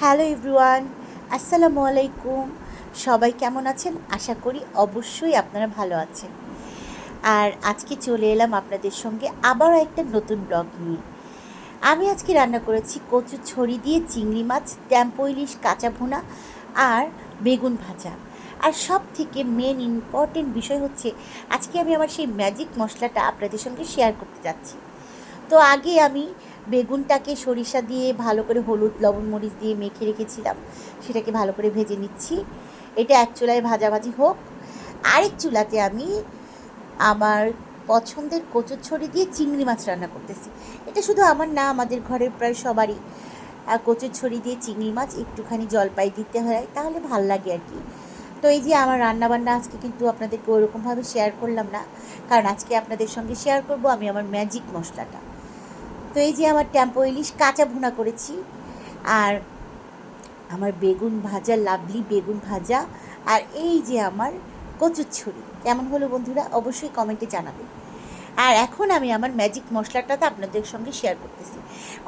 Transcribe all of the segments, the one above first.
Hello everyone, আসসালামু আলাইকুম। সবাই কেমন আছেন? আশা করি অবশ্যই আপনারা ভালো আছেন। আর আজকে চলে এলাম আপনাদের সঙ্গে আবারও একটা নতুন ব্লগ নিয়ে। আমি আজকে রান্না করেছি কচু ছড়ি দিয়ে চিংড়ি মাছ, ট্যাম্পো ইলিশ, কাঁচা ভুনা আর বেগুন ভাজা। আর সব থেকে মেন ইম্পর্টেন্ট বিষয় হচ্ছে, আজকে আমি আমার সেই ম্যাজিক মশলাটা আপনাদের সঙ্গে শেয়ার করতে যাচ্ছি। তো আগে আমি বেগুনটাকে সরিষা দিয়ে ভালো করে হলুদ, লবণ, মরিচ দিয়ে মেখে রেখেছিলাম। সেটাকে ভালো করে ভেজে নিচ্ছি। এটা এক চুলায় ভাজাভাজি হোক। আরেক চুলাতে আমি আমার পছন্দের কচুর ছড়ি দিয়ে চিংড়ি মাছ রান্না করতেছি। এটা শুধু আমার না, আমাদের ঘরের প্রায় সবারই। কচুর ছড়ি দিয়ে চিংড়ি মাছ, একটুখানি জলপাই দিতে হয়, তাহলে ভালো লাগে আর কি। তো এই যে আমার রান্নাবান্না আজকে কিন্তু আপনাদেরকে ওরকমভাবে শেয়ার করলাম না। কারণ আজকে আপনাদের সঙ্গে শেয়ার করব আমি আমার ম্যাজিক মশলাটা। তো এই যে আমার ট্যাম্পো ইলিশ কাঁচা ভুনা করেছি, আর আমার বেগুন ভাজা লাভলি বেগুন ভাজা, আর এই যে আমার কচুর ছুরি। কেমন হলো বন্ধুরা? অবশ্যই কমেন্টে জানাবেন। আর এখন আমি আমার ম্যাজিক মশলাটাতে আপনাদের সঙ্গে শেয়ার করতেছি।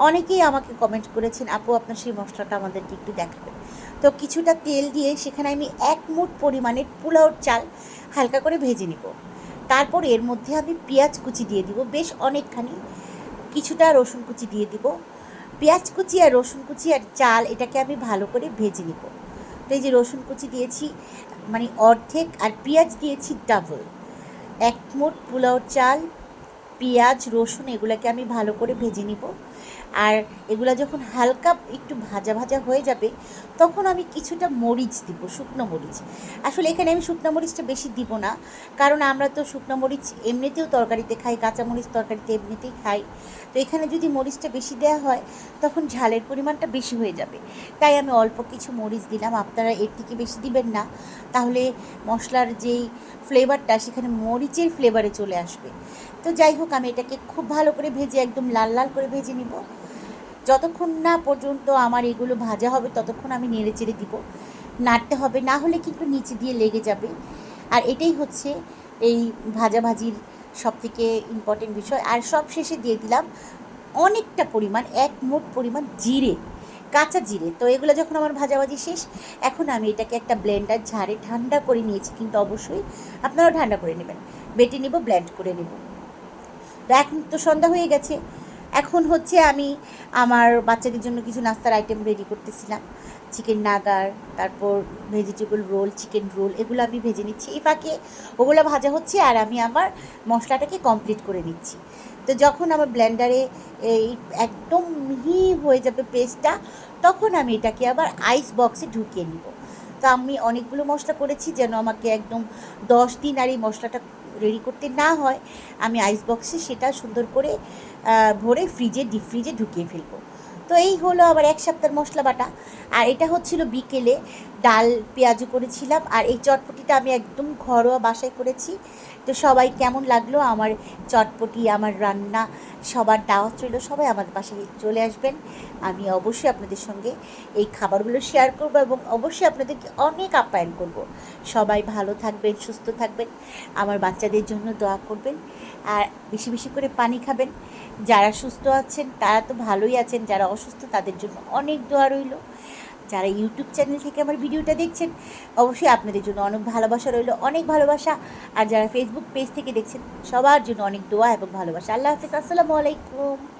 অনেকেই আমাকে কমেন্ট করেছেন, আপু, আপনার সেই মশলাটা আমাদেরকে একটু দেখাবেন। তো কিছুটা তেল দিয়ে সেখানে আমি এক মুঠ পরিমাণের পোলাওর চাল হালকা করে ভেজে নিব। তারপর এর মধ্যে আমি পেঁয়াজ কুচি দিয়ে দিব, বেশ অনেকখানি কিছুটা রসুন কুচি দিয়ে দিব। পেঁয়াজ কুচি আর রসুন কুচি আর চাল এটাকে আমি ভালো করে ভেজে নিব। তো এই যে রসুন কুচি দিয়েছি মানে অর্ধেক আর পেঁয়াজ দিয়েছি ডাবল একমোট পোলাও চাল, পেঁয়াজ, রসুন এগুলোকে আমি ভালো করে ভেজে নিব। আর এগুলো যখন হালকা একটু ভাজা ভাজা হয়ে যাবে, তখন আমি কিছুটা মরিচ দিব, শুকনো মরিচ। আসলে এখানে আমি শুকনো মরিচটা বেশি দিব না, কারণ আমরা তো শুকনো মরিচ এমনিতেও তরকারিতে খাই, কাঁচা মরিচ তরকারিতে এমনিতেই খাই। তো এখানে যদি মরিচটা বেশি দেওয়া হয়, তখন ঝালের পরিমাণটা বেশি হয়ে যাবে। তাই আমি অল্প কিছু মরিচ দিলাম, আপনারা এর থেকে বেশি দিবেন না। তাহলে মশলার যেই ফ্লেভারটা, সেখানে মরিচের ফ্লেভারে চলে আসবে। তো যাই হোক, আমি এটাকে খুব ভালো করে ভেজে, একদম লাল লাল করে ভেজে নিব। যতক্ষণ না পর্যন্ত আমার এগুলো ভাজা হবে, ততক্ষণ আমি নেড়ে চেড়ে দিব। নাড়তে হবে, না হলে কিন্তু নিচে দিয়ে লেগে যাবে। আর এটাই হচ্ছে এই ভাজাভাজির সব থেকে ইম্পর্টেন্ট বিষয়। আর সব শেষে দিয়ে দিলাম অনেকটা পরিমাণ, এক মোট পরিমাণ জিরে, কাঁচা জিরে। তো এগুলো যখন আমার ভাজাভাজি শেষ, এখন আমি এটাকে একটা ব্লেন্ডার ঝাড়ে ঠান্ডা করে নিয়েছি কিন্তু অবশ্যই আপনারাও ঠান্ডা করে নেবেন। বেটে নিব ব্লেন্ড করে নেব। তো এখন তো সন্ধ্যা হয়ে গেছে এখন হচ্ছে আমি আমার বাচ্চাদের জন্য কিছু নাস্তার আইটেম রেডি করতেছিলাম। চিকেন নাগার, তারপর ভেজিটেবল রোল চিকেন রোল এগুলো আমি ভেজে নিচ্ছি। এই ফাঁকে ওগুলো ভাজা হচ্ছে আর আমি আমার মশলাটাকে কমপ্লিট করে নিচ্ছি। তো যখন আমার ব্লেন্ডারে এই একদম মিহি হয়ে যাবে পেস্টটা তখন আমি এটাকে আবার আইস বক্সে ঢুকিয়ে নিব। তো আমি অনেকগুলো মশলা করেছি যেন আমাকে একদম দশ দিন আর এই মশলাটা রেডি করতে না হয়, আমি আইস বক্সে সেটা সুন্দর করে ভরে ফ্রিজে ডিপ ফ্রিজে ঢুকিয়ে ফেলব। তো এই হলো আবার এক সপ্তাহের মশলা বাটা আর এটা হচ্ছিল বিকেলে ডাল পেঁয়াজু করেছিলাম আর এই চটপটিটা আমি একদম ঘরোয়া বাসায় করেছি। তো সবাই কেমন লাগল? আমার চটপটি, আমার রান্না, সবার দাওয়াত রইল, সবাই আমার বাসায় চলে আসবেন। আমি অবশ্যই আপনাদের সঙ্গে এই খাবারগুলো শেয়ার করব এবং অবশ্যই আপনাদেরকে অনেক আপ্যায়ন করব। সবাই ভালো থাকবেন, সুস্থ থাকবেন, আমার বাচ্চাদের জন্য দোয়া করবেন আর বেশি বেশি করে পানি খাবেন। যারা সুস্থ আছেন, তারা তো ভালোই আছেন, যারা অসুস্থ তাদের জন্য অনেক দোয়া রইল। যারা ইউটিউব চ্যানেল থেকে আমার ভিডিওটা দেখছেন, অবশ্যই আপনাদের জন্য অনেক ভালোবাসা রইল, অনেক ভালোবাসা। আর যারা ফেসবুক পেজ থেকে দেখছেন, সবার জন্য অনেক দোয়া এবং ভালোবাসা। আল্লাহ হাফিজ, আসসালামু আলাইকুম।